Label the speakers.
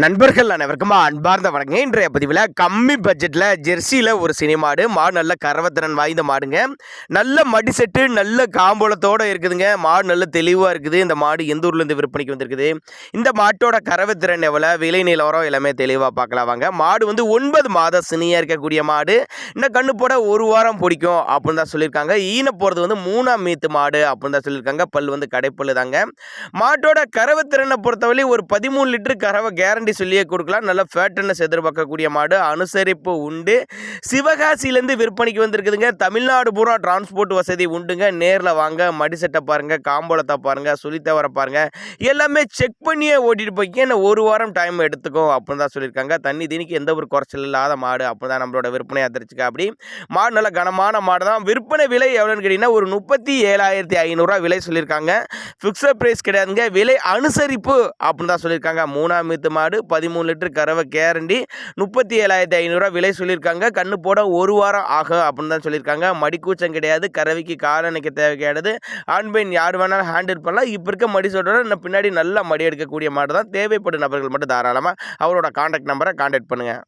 Speaker 1: நண்பர்கள் அனைவருக்கும் அன்பார்ந்த வணக்கங்க இன்றைய பதிவில் கம்மி பட்ஜெட்டில் ஜெர்சியில் ஒரு சினிமாடு மாடு நல்ல கரவத்திறன் வாய்ந்த மாடுங்க. நல்ல மடி செட்டு நல்ல காம்போலத்தோடு இருக்குதுங்க. மாடு நல்ல தெளிவாக இருக்குது. இந்த மாடு எந்த ஊர்லேருந்து விற்பனைக்கு வந்திருக்குது? இந்த மாட்டோட கரவத்திறன் எவ்வளோ விலை நிலவரம் எல்லாமே தெளிவாக பார்க்கலாம் வாங்க. மாடு வந்து ஒன்பது மாத சினியாக இருக்கக்கூடிய மாடு. இந்த கண்ணு போட ஒரு வாரம் பிடிக்கும் அப்படின்னு தான் சொல்லியிருக்காங்க. ஈன போகிறது வந்து மூணாம் மீத்து மாடு அப்படின்னு தான் சொல்லியிருக்காங்க. பல் வந்து கடைப்பல் தாங்க மாட்டோட கரவத்திறனை பொறுத்தவரை ஒரு பதிமூணு லிட்டர் கறவை கேரண்டி சொல்லியே கொடுக்கலாம். நல்ல ஃபேட்டனஸ் எதிர்பார்க்கக்கூடிய மாடு. அனுசரிப்பு உண்டு. சிவகாசியிலேருந்து விற்பனைக்கு வந்திருக்குதுங்க. தமிழ்நாடு பூரா டிரான்ஸ்போர்ட் வசதி உண்டுங்க. நேரில் வாங்க மடிசட்டை பாருங்கள் காம்போலத்தை பாருங்கள் சுழித்தவரை பாருங்கள் எல்லாமே செக் பண்ணியே ஓட்டிட்டு போய்க்கு என்ன ஒரு வாரம் டைம் எடுத்துக்கும் அப்படின்னு தான் சொல்லியிருக்காங்க. தண்ணி தினிக்கு எந்த ஒரு குறைச்சல் இல்லாத மாடு அப்படின்னு தான் நம்மளோட விற்பனை அதிர்ச்சிக்கா அப்படி. மாடு நல்ல கனமான மாடு தான். விற்பனை விலை எவ்வளோன்னு கேட்டிங்கன்னா ஒரு முப்பத்தி ஏழாயிரத்தி ஐநூறுரூவா விலை சொல்லியிருக்காங்க. ஃபிக்ஸட் ப்ரைஸ் கிடையாதுங்க. விலை அனுசரிப்பு அப்படின்னு தான் சொல்லியிருக்காங்க. மூணாம் மீத்து மாடு. பதிமூணு லிட்டர் கறவை கேரண்டி முப்பத்தி ஏழாயிரத்தி ஐநூறுரூவா விலை சொல்லியிருக்காங்க. கண்ணு போட ஒரு வாரம் ஆகும் அப்படின்னு தான் சொல்லியிருக்காங்க. மடிக்கூச்சம் கிடையாது கறவைக்கு காலணிக்க தேவை கிடையாது. ஆண் பெண் யார் வேணாலும் ஹேண்டில் பண்ணலாம். இப்போ இருக்க மடி சொல்கிறோட பின்னாடி நல்லா மடி எடுக்கக்கூடிய மாடு தான். தேவைப்படும் நபர்கள் மட்டும் தாராளமாக அவரோட காண்டாக்ட் நம்பரை காண்டாக்ட் பண்ணுங்கள்